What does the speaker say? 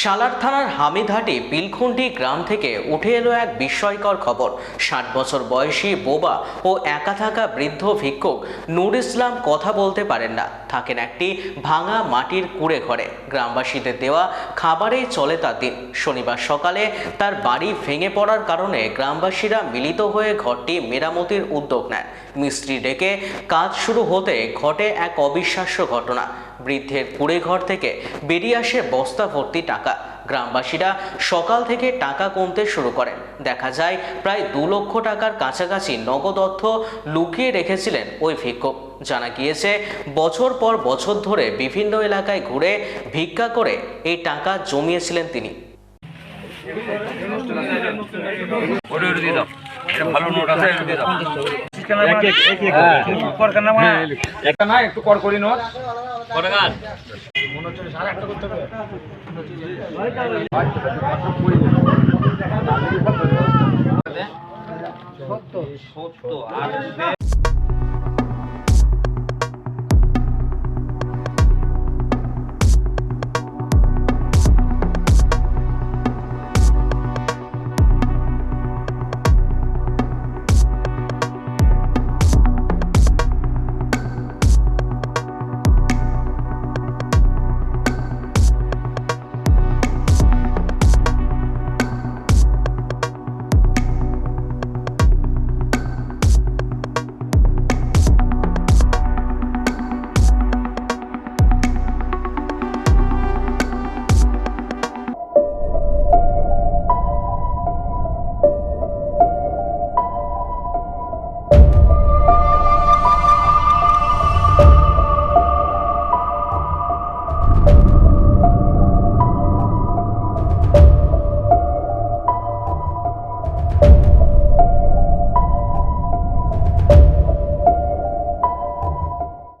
সালার থানার হামিদহাটি পিলখুন্ডি গ্রাম থেকে উঠে এলো এক বিস্ময়কর খবর। ষাট বছর বয়সী বোবা ও একা থাকা বৃদ্ধ ভিক্ষুক নূর ইসলাম কথা বলতে পারেন না। থাকেন একটি ভাঙা মাটির কুড়ে ঘরে। গ্রামবাসীদের দেওয়া খাবারেই চলে তার দিন। শনিবার সকালে তার বাড়ি ভেঙে পড়ার কারণে গ্রামবাসীরা মিলিত হয়ে ঘরটি মেরামতির উদ্যোগ নেয় মিস্ত্রি ডেকে কাজ শুরু হতে ঘটে এক অবিশ্বাস্য ঘটনা। বৃদ্ধের কুড়ে ঘর থেকে বেরিয়ে আসে বস্তা ভর্তি টাকা। গ্রামবাসীরা সকাল থেকে টাকা কমতে শুরু করেন। দেখা যায় প্রায় দু লক্ষ টাকার কাছাকাছি নগদ অর্থ লুকিয়ে রেখেছিলেন ওই ভিক্ষুক। জানা গিয়েছে, বছর পর বছর ধরে বিভিন্ন এলাকায় ঘুরে ভিক্ষা করে এই টাকা জমিয়েছিলেন তিনি। ভালো নোট আছে একটা না একটু কর করি নোট। সত্য আর